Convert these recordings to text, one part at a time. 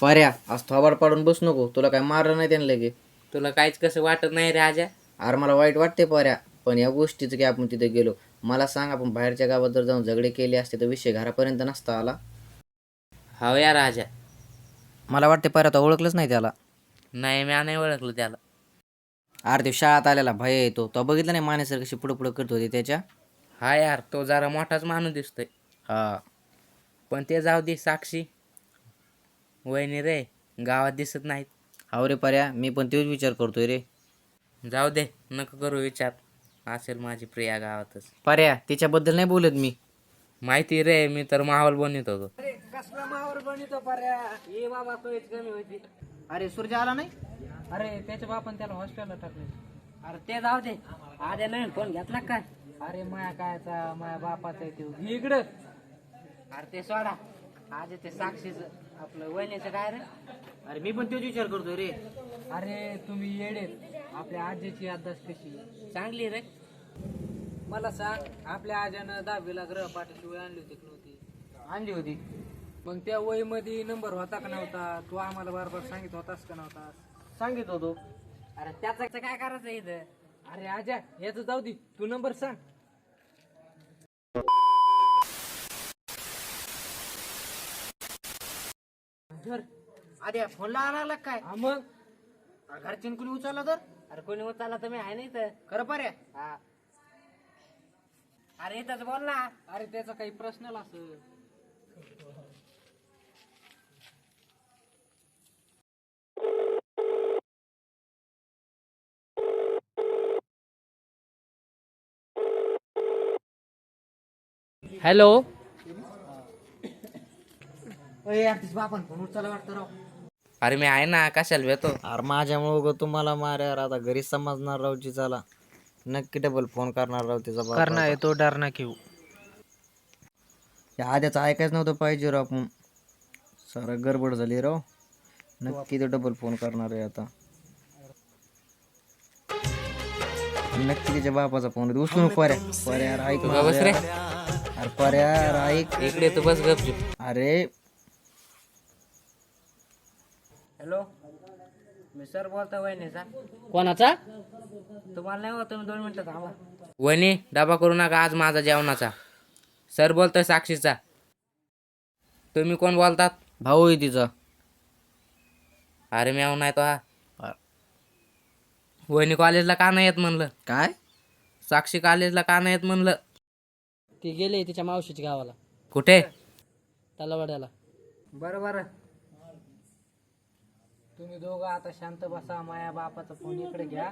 पर्या आज थोबाड पाडून बस नको. तुला काय मारलं नाही त्याने लगे तुला काहीच कसं वाटत नाही राजा अरे मला वाईट वाटते पर्या पण या गोष्टीचं की आपण तिथे गेलो मला सांग आपण बाहेरच्या गावात जर जाऊन झगडे केले असते तर विषय घरापर्यंत नसता आला? हो या राजा मला वाटते पर्या तो ओळखलंच नाही त्याला. नाही मी नाही ओळखलं त्याला. अरे ते शाळेत आलेला भय येतो तो. बघितलं नाही मानेसर कशी पुढं पुढं करत होती त्याच्या? हा यार तो जरा मोठाच माणूस दिसतोय. हा. पण ते जाऊ दे साक्षी. वहिनी रे गावात दिसत नाहीत. हो रे पर्या मी पण तोच विचार करतोय रे. जाऊ दे नको करू विचार. असेल माझी प्रिया गावातच. पर्या तिच्याबद्दल नाही बोलत मी. माहिती रे मी तर माहोल बनवत होतो. अरे सूर्य आला नाही? अरे त्याच्या बापान त्याला हॉस्टेलला टाकले. अरे ते जाऊ दे. आद्या नवीन फोन घेतला काय? अरे माया कायचा माया बापाचा आहे तो. इकडं. अरे ते सोडा. आज ते साक्षीच. आपलं वहिनीचं काय रे? अरे मी पण तोच विचार करतोय रे. अरे तुम्ही येडेत आपल्या आजीची अभ्यास कशी? चांगली रे. मला सांग आपल्या आज्यानं दहावीला ग्रहपाठाची वय आणली होती की नव्हती? आणली होती. मग त्या वहीमध्ये नंबर होता का नव्हता? तू आम्हाला बार सांगित होतास का नव्हता? सांगित होतो. अरे त्याचं काय करायचं इथं? अरे आजा याच जाऊ दे. तू नंबर सांग. धर. अरे फोन लागला काय? हा मग? घरच्यान कुणी उचलला तर? अरे कोणी उचलला तर मी आहे नाही तर खरं पर्या हा. अरे इथंच बोल ना. अरे त्याचा काही प्रश्न असं हॅलो? बापन फोन उचलला वाटतं राव. अरे मी आहे ना कशाला भेटतो अरे माझ्यामुळे गो तुम्हाला मार्यावर आता घरी समजणार रावची चला नक्की डबल फोन करणार राव तिचा बाप करना तो डर ना घेऊ. या आद्याचं ऐकायच नव्हतं पाहिजे राव आपण. सारा गडबड झाली राव. नक्की तो डबल फोन करणार आहे आता. नक्की तिच्या बापाचा फोन येतो. उचलून पर्या पर्या ऐक बस रे. अरे पर्या ऐक. इकडे तू बस गपचूप. अरे हॅलो? मी सर बोलतो वहिनीचा कोणाचा? तुम्हाला नाही होत तुम्ही दोन मिनिटं थांबा. वहिनी डबा करू नका आज माझा जेवणाचा. सर बोलतोय साक्षीचा. तुम्ही कोण बोलतात? भाऊ आहे तिचा. अरे मी नाही तो हा. वहिनी कॉलेजला का नाही येत म्हणलं? काय? साक्षी कॉलेजला का नाही येत म्हणलं? ती गेले तिच्या मावशीच्या गावाला. कुठे? तलावाड्याला. बरं बरं. तुम्ही दोघं आता शांत बसा माया बापाचा फोन इकडे घ्या.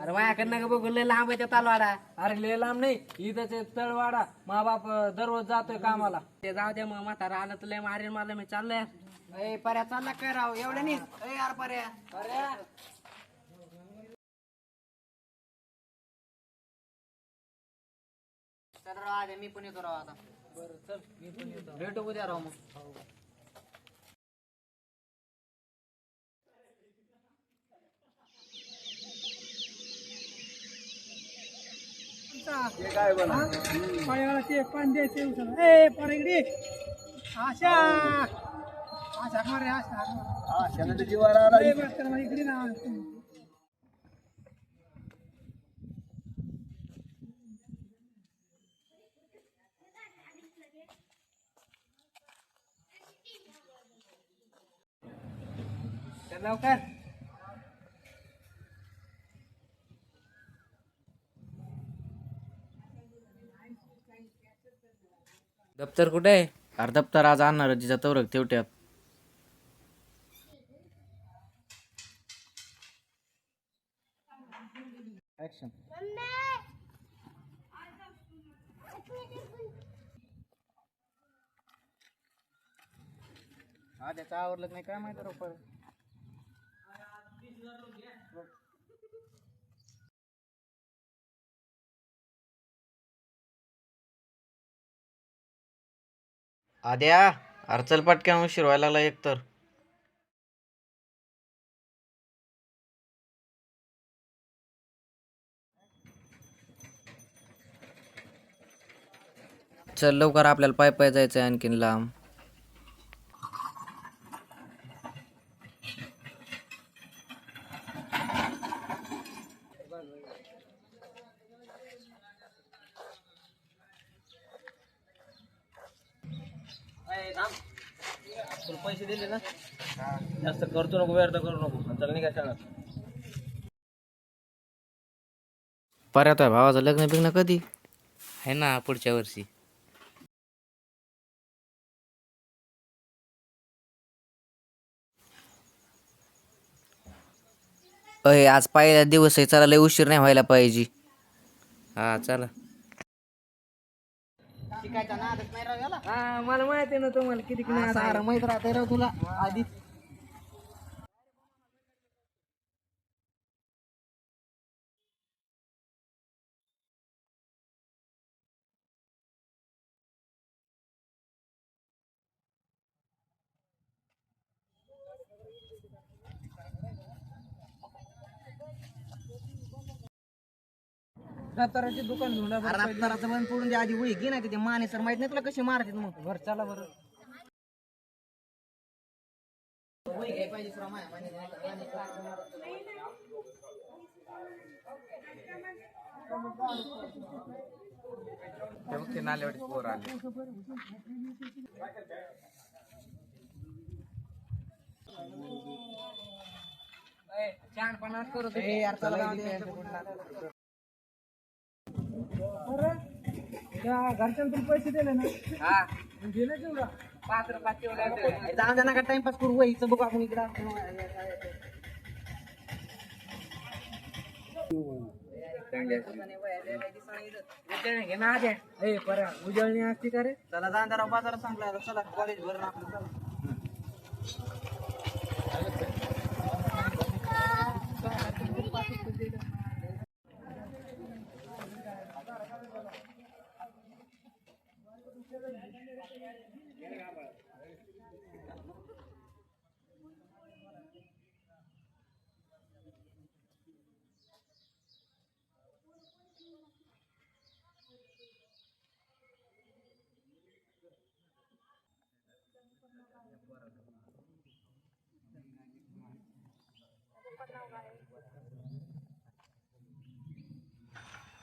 अरे माझ्याकडनं का बघू लय लांब आहे त्या तालवाडा? अरे लय लांब नाही इथं तळवाडा. मा बाप दररोज जातोय कामाला. ते जाऊ दे मग म्हातारा आलं तर लय मारेल मला मी चाललोय. ए पर्या चालला काय राव? एवढ्या नाही ए यार पर्या. चल राव आद्या मी पण येतो राव आता. बरं चल मी पण येतो. भेटू उद्या राव मग. ते पान द्यायचे ए परगडी आशा. आशा मारे आशा. इकडे ना. लवकर. दप्तर कुठे आहे? अरे दप्तर आज आणणार जिचा तवरक तेवट्यात. हा त्याचं आवडलं नाही काय माहिती रोपर आद्या अर्चल चल शिरवायला उशीर व्हायला लागला एक तर चल लवकर आपल्याला पाय पाय जायचं आहे आणखीन लांब. पैसे दिले ना? जास्त करतो नको व्यर्थ करू नको. चल निघा शाळा पर्यात आहे भावाचं लग्न बिग्न कधी? आहे ना पुढच्या वर्षी. अय आज पहिला दिवस आहे चला लय उशीर नाही व्हायला पाहिजे. हा चला. हा मला माहिती ना तुम्हाला किती किती नाद आहे. माहीत राहते राव तुला आधी रताराचे दुकान धुंडा. रात्राचं बंद पडून दे आधी वही घे नाही ते माने सर माहीत नाही तुला कशी मारतात मग. बरं चला बरं. ए, शहाणपणा करू दे. बरं, तुम्ही पैसे दिले ना. हा. दिले तेवढा. पाच रुपयात तेवढा. जाऊन नका टाइमपास करू? वहीचं बघू आपण इकडं. उजळणी घे ना आद्या. ए, परा, उजळणी असती का रे? चला राव बाजारात आता चला कॉलेज भरून आपलं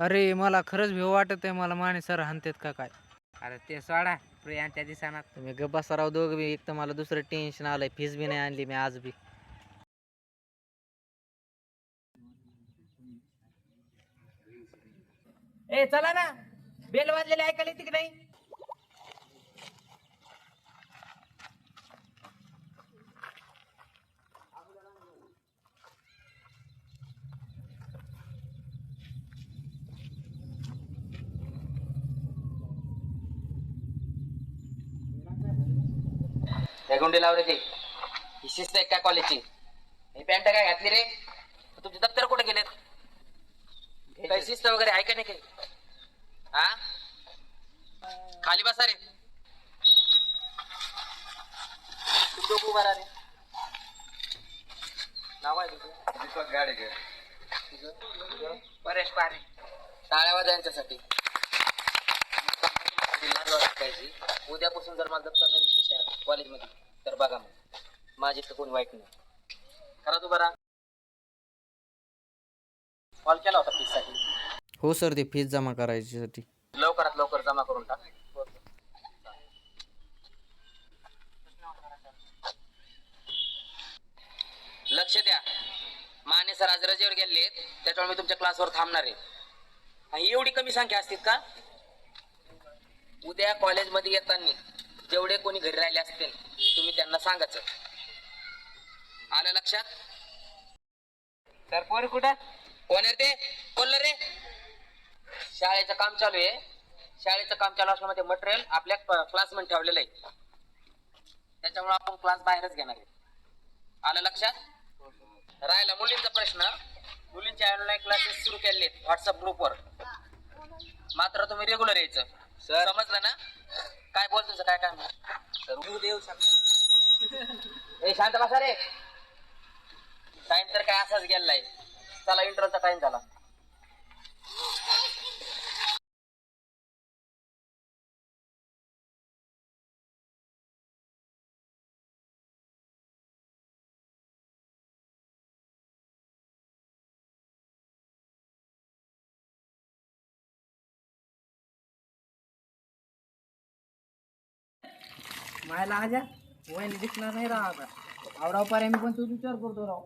अरे मला खरंच भेव वाटत आहे. मला माने सर हानतेत का काय? अरे ते सोडा. प्रियांच्या दिसानात. तुम्ही गप्पा सराव दोघं बी. एक तर मला दुसरं टेन्शन आलंय. फीस बी नाही आणली मी आज बी. ए चला ना. बेल वाजलेले ऐकायला येते की नाही? हे गुंडी लावले ते. ही शिस्त आहे काय कॉलेजची ही पॅन्ट काय घातली रे? तुमचे दप्तर कुठे गेलेत? काही शिस्त वगैरे आहे का नाही काही? हा? खाली बसा रे. तुम्ही दोघं उभा राहा रे. नाव आहे तुझं दीपक गाडेकर तुझं परेश पारे. टाळ्या वाजा यांच्यासाठी. उद्यापासून जर मला दप्तर नाही दिसत कॉलेजमध्ये तर बघा मग. माझी तर कोणी वाईट नाही. करा तू बरा. कॉल केला होता फीससाठी. हो सर ते फीस जमा करायची साठी लवकरात लवकर जमा करून टाक. लक्ष द्या. माने सर आज रजेवर गेलेत त्याच्यामुळे मी तुमच्या क्लासवर थांबणार आहे. आणि एवढी कमी संख्या असतील का? उद्या कॉलेजमध्ये येताना जेवढे कोणी घरी राहिले असतील तुम्ही त्यांना सांगायचं. आलं लक्षात? तर कोण कुठं? कोण आहे ते? कोण रे? शाळेचं काम चालू आहे. शाळेचं काम चालू असल्यामुळे मटेरियल आपल्या क्लासमध्ये ठेवलेलं आहे. त्याच्यामुळे आपण क्लास बाहेरच घेणार आहे. आलं लक्षात? राहिला मुलींचा प्रश्न. मुलींचे ऑनलाईन क्लासेस सुरू केले आहेत व्हॉट्सअप ग्रुपवर मात्र तुम्ही रेग्युलर यायचं. सर. समजलं ना? काय बोल तुझं काय तर सर देऊ शकणार ए शांत बसा रे. टाइम तर काय असाच गेलाय. चला इंट्रोचा टाइम झाला. मायला आजा वहिनी दिसणार नाही राव आता. आवडाव पारे मी पण तू विचार करतो राव.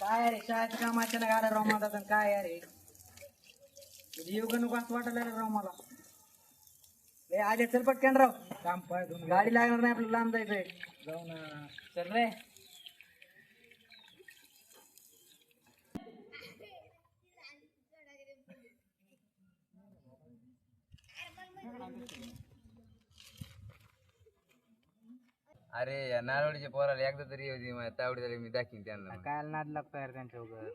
काय रे शाळेचं काम अचानक आलं राव माझा तर काय अरे येऊ का नको असं वाटायला लागलं राव मला. ए आजे चल पटकन राव. काम पाय गाडी लागणार नाही आपल्याला लांब जायचंय. जाऊ ना. चल रे. अरे या नारळीच्या पोराला एकदा तरी येऊ दे माझ्या तावडी झाली मी दाखीन त्यांना. काय नाद लागतो यार त्यांच्या उगाच.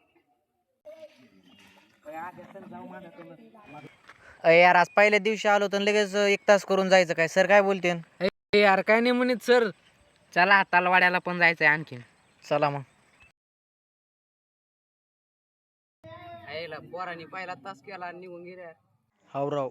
यार आज पहिल्या दिवशी आलो तर लगेच एक तास करून जायचं काय? सर काय बोलते? यार काय नाही म्हणत सर. चला तलवाड्याला पण जायचंय आणखीन. चला मग. पोरांनी पहिला तास केला आणि निघून गेल्या हाव राव